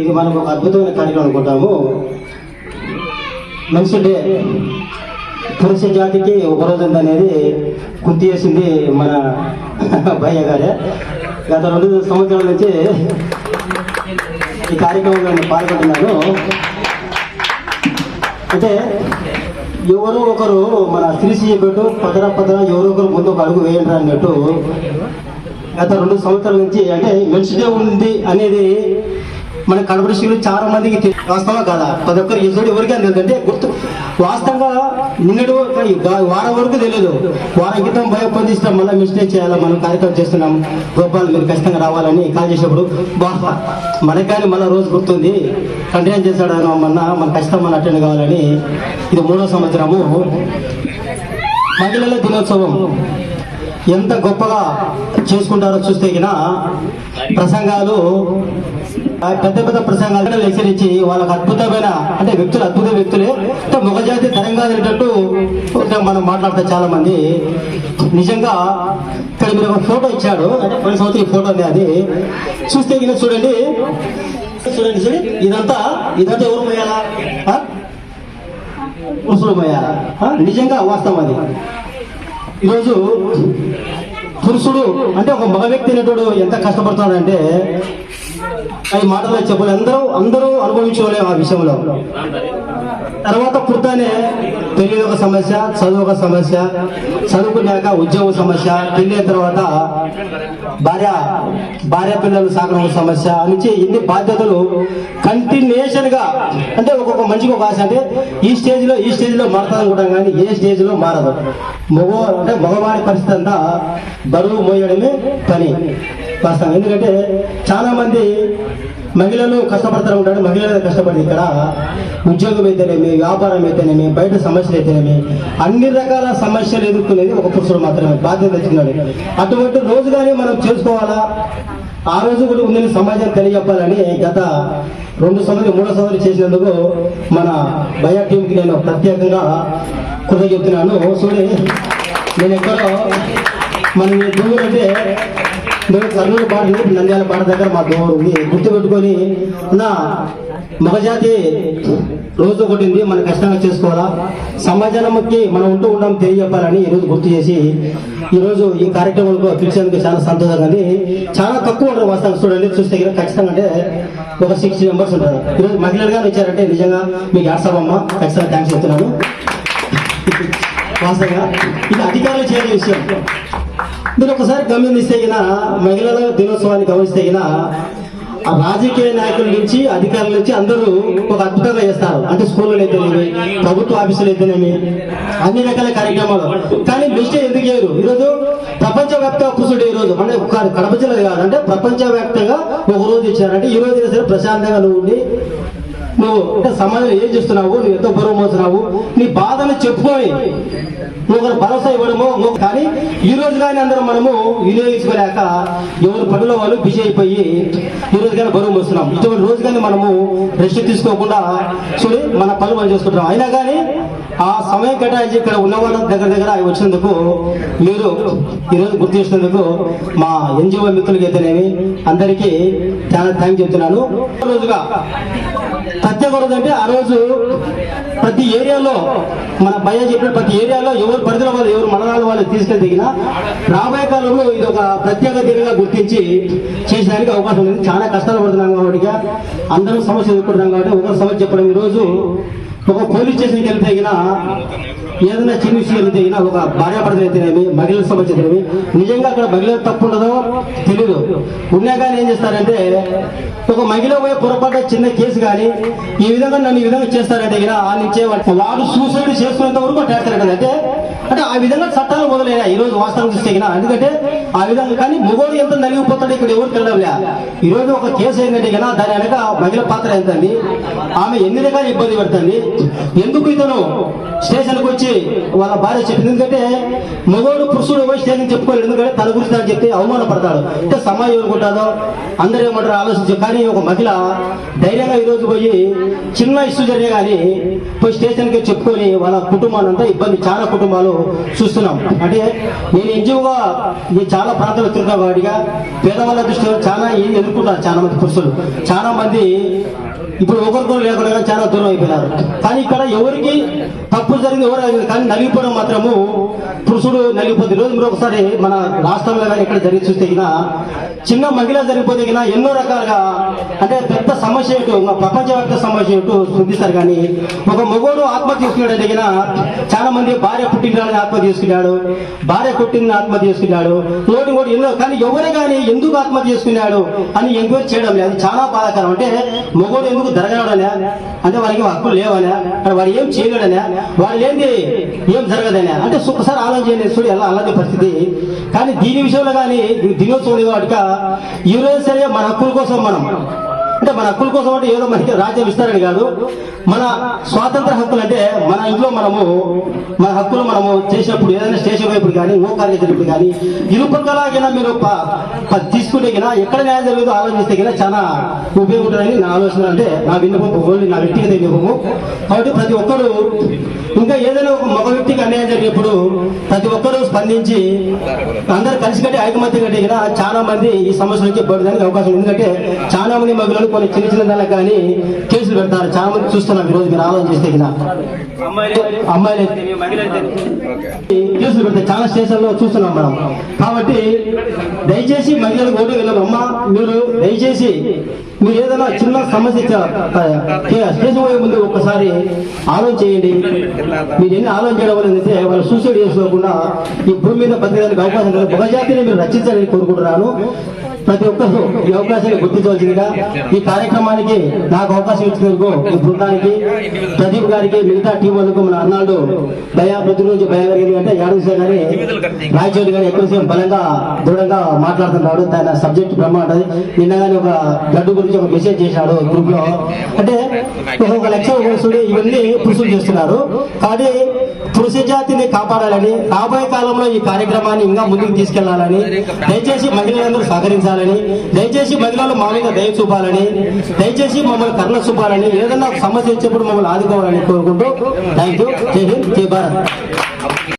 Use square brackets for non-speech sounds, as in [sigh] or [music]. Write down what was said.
ఇది మనం ఒక అద్భుతమైన కార్యక్రమం అనుకుంటాము. మనిషి డే పురుష జాతికి ఉపరోజు ఉంది అనేది గుర్తు చేసింది మన [laughs] భయ్య గారే. గత రెండు సంవత్సరాల నుంచి ఈ కార్యక్రమంలో నేను పాల్గొంటున్నాను. అంటే ఎవరు ఒకరు మన శ్రీశ్రీ పెట్టు పదర పదర ఎవరో ఒకరు ముందు ఒక అడుగు వేయండి అన్నట్టు గత రెండు సంవత్సరాల నుంచి అంటే మనిషిదే ఉంది అనేది మన కడప డిస్ట్రిక్ట్లో చాలా మందికి వాస్తవం కదా? ప్రతి ఒక్కరు ఎదుడు ఎవరికి అని తెలియదు అంటే గుర్తు. వాస్తవంగా నిన్నటి వారం వరకు తెలియదు వారం క్రితం భయపొందిస్తాం మళ్ళీ మిస్టేక్ చేయాలా మనం కార్యక్రమం చేస్తున్నాం. గోపాల్ మీరు ఖచ్చితంగా రావాలని కాల్ చేసినప్పుడు బాగా మనకి కానీ మళ్ళీ రోజు గుర్తుంది. కంటిన్యూ చేశాడు మొన్న మన ఖచ్చితంగా మన అటెండ్ కావాలని. ఇది మూడో సంవత్సరము. మహిళల దినోత్సవం. ఎంత గొప్పగా చేసుకుంటారో చూస్తే గిన ప్రసంగాలు పెద్ద పెద్ద ప్రసంగాలు హెచ్చరించి వాళ్ళకి అద్భుతమైన అంటే వ్యక్తులు అద్భుత వ్యక్తులే. అంటే మొగజాతి తరంగా అనేటట్టు మనం మాట్లాడితే చాలా మంది నిజంగా ఇక్కడ మీరు ఒక ఫోటో ఇచ్చాడు. అంటే పోయిన సంవత్సరం ఈ ఫోటో ఉంది అది. చూస్తే గిన చూడండి. చూడండి చూడండి. ఇదంతా ఇదంతా ఎవరు పోయాలా ఆ? నిజంగా వాస్తవం అది. ఈరోజు పురుషుడు అంటే ఒక మగ వ్యక్తి అనేటోడు ఎంత కష్టపడుతున్నాడంటే అది మాటలో చెప్పలేదు అందరూ అందరూ అనుభవించుకోలేము ఆ విషయంలో. తర్వాత పుట్టానే పెళ్ళి ఒక సమస్య చదువు ఒక సమస్య చదువుకున్నాక ఉద్యోగ సమస్య పెళ్ళిన తర్వాత భార్య భార్య పిల్లలు సాగడం ఒక సమస్య నుంచి ఎన్ని బాధ్యతలు కంటిన్యూషన్గా అంటే ఒక్కొక్క మంచికి ఒక ఆశ అంటే ఈ స్టేజ్లో ఈ స్టేజ్లో మారుతుంది అనుకుంటాం కానీ ఏ స్టేజ్లో మారదు. మగ అంటే మగవాడి పరిస్థితి అంతా బరువు మోయడమే పని. వాస్తవం. ఎందుకంటే చాలా మంది మహిళలు కష్టపడుతూ ఉంటారు మహిళలు కష్టపడి ఇక్కడ ఉద్యోగం అయితేనేమి వ్యాపారం అయితేనేమి బయట సమస్యలు అయితేనేమి అన్ని రకాల సమస్యలు ఎదుర్కొనేది ఒక పురుషుడు మాత్రమే బాధ్యత తెచ్చుకున్నాడు. అటువంటి రోజు కానీ మనం చేసుకోవాలా? ఆ రోజు కూడా ఉందని సమాజం తెలియజెప్పాలని గత రెండు సంవత్సరాలు మూడో సంవత్సరం చేసినందుకు మన భయ టీంకి నేను ప్రత్యేకంగా కృతజ్ఞతున్నాను చెప్తున్నాను. చూడండి నేను ఎక్కడో మనం దూరంటే మేము కర్నూలు బాట నుంచి నంద్యాల బాట దగ్గర మా దూరం ఉంది గుర్తు పెట్టుకొని నా మగజాతి రోజు ఒకటి ఉంది మనం కష్టంగా చేసుకోవాలా? సమాజానికి మనం ఉంటూ ఉంటాం తెలియజెప్పాలని ఈరోజు గుర్తు చేసి ఈరోజు ఈ కార్యక్రమంలో పిలిచేందుకు చాలా సంతోషంగా ఉంది. చాలా తక్కువ ఉంటారు వాస్తవం చూడండి చూస్తే ఖచ్చితంగా అంటే ఒక సిక్స్టీ మెంబర్స్ ఉంటారు. ఈరోజు మహిళలుగా వచ్చారంటే నిజంగా మీకు యాడ్సమ్మా ఖచ్చితంగా థ్యాంక్స్ చెప్తున్నాను. వాస్తవంగా ఇది అధికారులు చేయని విషయం. మీరు ఒకసారి గమనిస్తే మహిళల దినోత్సవాన్ని గమనిస్తే ఆ రాజకీయ నాయకుల నుంచి అధికారుల నుంచి అందరూ ఒక అద్భుతంగా చేస్తారు. అంటే స్కూళ్ళు అయితేనేమి ప్రభుత్వ ఆఫీసులు అయితేనేమి అన్ని రకాల కార్యక్రమాలు. కానీ బెస్ట్ ఎందుకు చేయరు? ఈరోజు ప్రపంచవ్యాప్త కుసుడు ఈ రోజు అంటే ఒక కడప జిల్లా కాదు అంటే ప్రపంచవ్యాప్తంగా ఒక రోజు ఇచ్చారంటే ఈ రోజు సరే ప్రశాంతంగా నువ్వు ఉండి నువ్వు సమాజంలో ఏం చేస్తున్నావు? నువ్వు ఎంతో గౌరవం మోస్తున్నావు? నీ బాధను చెప్పుకొని నువ్వు భరోసా ఇవ్వడము కానీ ఈ రోజు కానీ అందరం మనము వినియోగించుకోలేక ఎవరి పనుల వాళ్ళు బిజీ అయిపోయి ఈ రోజు కానీ బరువు మోస్తున్నాం. ఇటువంటి రోజు కానీ మనము రెస్ట్ తీసుకోకుండా చూడి మన పనులు మనం చేసుకుంటున్నాం. అయినా కానీ ఆ సమయం కేటాయించి ఇక్కడ ఉన్న వాళ్ళ దగ్గర దగ్గర అవి వచ్చినందుకు మీరు ఈరోజు గుర్తు చేసినందుకు మా ఎన్జిఓ మిత్రులకి అయితేనేమి అందరికీ చాలా థ్యాంక్ చెప్తున్నాను. రోజుగా ప్రత్యేక రోజు అంటే ఆ రోజు ప్రతి ఏరియాలో మన భయ చెప్పిన ప్రతి ఏరియాలో ఎవరు పరిధిలో వాళ్ళు ఎవరు మరణాల వాళ్ళు తీసుకెళ్ళి దిగిన రాబోయే కాలంలో ఇది ఒక ప్రత్యేక దినగా గుర్తించి చేసేదానికి అవకాశం ఉంది. చాలా కష్టాలు పడుతున్నాం కాబట్టి అందరం సమస్య ఎదుర్కొంటున్నాం కాబట్టి ఒకరు సమస్య చెప్పడం ఈరోజు ఒక పోలీస్ స్టేషన్కి వెళ్తే గిన ఏదైనా చిన్న విషయం జరిగినా ఒక భార్యాభర్తలు అయితేనేమి మహిళల సంబంధించినవి నిజంగా అక్కడ మహిళలు తప్పు ఉండదో తెలియదు ఉన్నా కానీ ఏం చేస్తారంటే ఒక మహిళ పోయే పొరపాటు చిన్న కేసు కానీ ఈ విధంగా నన్ను ఈ విధంగా చేస్తారంటే ఆ నుంచే వాళ్ళు సూసైడ్ చేసుకునేంత వరకు చేస్తారు కదా అంటే అంటే ఆ విధంగా చట్టాలు మొదలైనా ఈ రోజు వాస్తవం చూస్తే ఎందుకంటే ఆ విధంగా కానీ మొగోడు ఎంత నలిగిపోతాడు ఇక్కడ ఎవరు తెలియలే ఈ రోజు ఒక కేసు ఏంటంటే కదా దాని వెనక మహిళ పాత్ర ఎంత ఆమె ఎన్ని రకాల ఇబ్బంది పడుతుంది? ఎందుకు ఇతను స్టేషన్కి వచ్చి వాళ్ళ భార్య చెప్పింది. ఎందుకంటే మగోడు పురుషుడు పోయి స్టేషన్ చెప్పుకోలేడు. ఎందుకంటే తన గురించి తను చెప్తే అవమానపడతాడు. అంటే సమాజం అనుకుంటాదో అందరూ ఏమంటారు ఆలోచించు. కానీ ఒక మహిళ ధైర్యంగా ఈరోజు పోయి చిన్న ఇష్యూ జరిగే కానీ పోయి స్టేషన్కి చెప్పుకొని వాళ్ళ కుటుంబాన్ని ఇబ్బంది చాలా కుటుంబాలు చూస్తున్నాం. అంటే నేను ఎన్జిఓగా ఈ చాలా ప్రాంతాలు తిరుగుతా వాడిగా పేదవాళ్ళ దృష్టిలో చాలా ఏం ఎదుర్కొన్నారు చాలా మంది పురుషులు. చాలా మంది ఇప్పుడు ఒకరికొకరు లేకుండా చాలా దూరం అయిపోయినారు. కానీ ఇక్కడ ఎవరికి తప్పు జరిగింది ఎవరు కానీ నలిగిపోవడం మాత్రము పురుషుడు నలిగిపోతుంది రోజు మీరు ఒకసారి మన రాష్ట్రంలో కానీ ఎక్కడ జరిగి చూస్తే చిన్న మహిళ జరిగిపోతే ఎన్నో రకాలుగా అంటే పెద్ద సమస్య ఏంటో ప్రపంచవ్యాప్త సమస్య ఏంటో చూపిస్తారు కానీ ఒక మగోడు ఆత్మహత్య చేసుకున్నాడు చాలా మంది భార్య పుట్టినాడని ఆత్మహత్య చేసుకున్నాడు భార్య పుట్టింది ఆత్మహత్య చేసుకున్నాడు లోటు కూడా ఎన్నో కానీ ఎవరు కానీ ఎందుకు ఆత్మహత్య చేసుకున్నాడు అని ఎంక్వైరీ చేయడం లేదు. చాలా బాధాకరం. అంటే మగోడు ఎందుకు జరగడనే అంటే వారికి హక్కులు లేవనే అంటే వాడు ఏం చేయలేడనే వాడు ఏంది ఏం జరగదనే? అంటే ఒకసారి ఆలోచన చూడు ఎలా అలాంటి పరిస్థితి. కానీ దీని విషయంలో కానీ దినోత్సవం వాటిక ఈరోజు సరే మన హక్కుల కోసం మనం అంటే మన హక్కుల కోసం అంటే ఏదో మనకి రాజ్యం ఇస్తారని కాదు. మన స్వాతంత్ర హక్కులు అంటే మన ఇంట్లో మనము మన హక్కులు మనము చేసినప్పుడు ఏదైనా స్టేషన్ వైపు కానీ ఓ కార్యం జరిగినప్పుడు కానీ ఇరుపక్కలాగైనా మీరు తీసుకునే ప- తీసుకుంటే ఎక్కడ న్యాయం జరిగిందో ఆలోచిస్తే గినా చాలా ఉపయోగపడుతుందని నా ఆలోచన అంటే నా విన్నపము ఓన్లీ నా వ్యక్తిగత విన్నపము. కాబట్టి ప్రతి ఒక్కరు ఇంకా ఏదైనా ఒక మగ వ్యక్తికి అన్యాయం జరిగినప్పుడు ప్రతి ఒక్కరూ స్పందించి అందరు కలిసి కట్టి ఐకమత్యం కట్టి గినా చాలా మంది ఈ సమస్య నుంచి పడడానికి అవకాశం ఉంది. ఎందుకంటే చాలా మంది మహిళలు కొన్ని చిన్న చిన్న దానికి కానీ కేసులు పెడతారు. చాలా మంది చూస్తున్నాం ఈ రోజు మీరు ఆలోచన చేస్తే అమ్మాయిలు మహిళలు కేసులు పెడతారు చాలా స్టేషన్లో చూస్తున్నాం మనం. కాబట్టి దయచేసి మహిళలకు ఓటు వెళ్ళాము అమ్మ మీరు దయచేసి మీరు ఏదైనా చిన్న సమస్య స్టేషన్ పోయే ముందు ఒక్కసారి ఆలోచన చేయండి. మీరు ఎన్ని ఆలోచన చేయడం ఏంటంటే వాళ్ళు సూసైడ్ చేసుకోకుండా ఈ భూమి మీద బతికేదానికి అవకాశం లేదు. ఒక జాతిని మీరు రక్షించాలని కోరుకుంటున్నాను. ప్రతి ఒక్కరు ఈ అవకాశాన్ని గుర్తించవలసిందిగా ఈ కార్యక్రమానికి నాకు అవకాశం ఇచ్చినందుకు ఈ బృందానికి ప్రదీప్ గారికి మిగతా టీం వాళ్ళకు మన అన్నాడు భయా ప్రతి రోజు భయం కలిగింది అంటే యాదవ్ గారి రాయచోటి గారు ఎక్కువసేపు బలంగా దృఢంగా మాట్లాడుతున్నాడు తన సబ్జెక్ట్ బ్రహ్మాండది నిన్నగానే ఒక గడ్డు గురించి ఒక మెసేజ్ చేశాడు గ్రూప్లో అంటే ఒక లక్ష ఇవన్నీ పురుషులు చేస్తున్నారు. కానీ పురుష జాతిని కాపాడాలని రాబోయే కాలంలో ఈ కార్యక్రమాన్ని ఇంకా ముందుకు తీసుకెళ్ళాలని దయచేసి మహిళలందరూ సహకరించాలని దయచేసి మహిళలు మా మీద దయ చూపాలని దయచేసి మమ్మల్ని కర్ణ చూపాలని ఏదన్నా సమస్య వచ్చినప్పుడు మమ్మల్ని ఆదుకోవాలని కోరుకుంటూ థ్యాంక్ యూ జై హింద్ జై భారత్.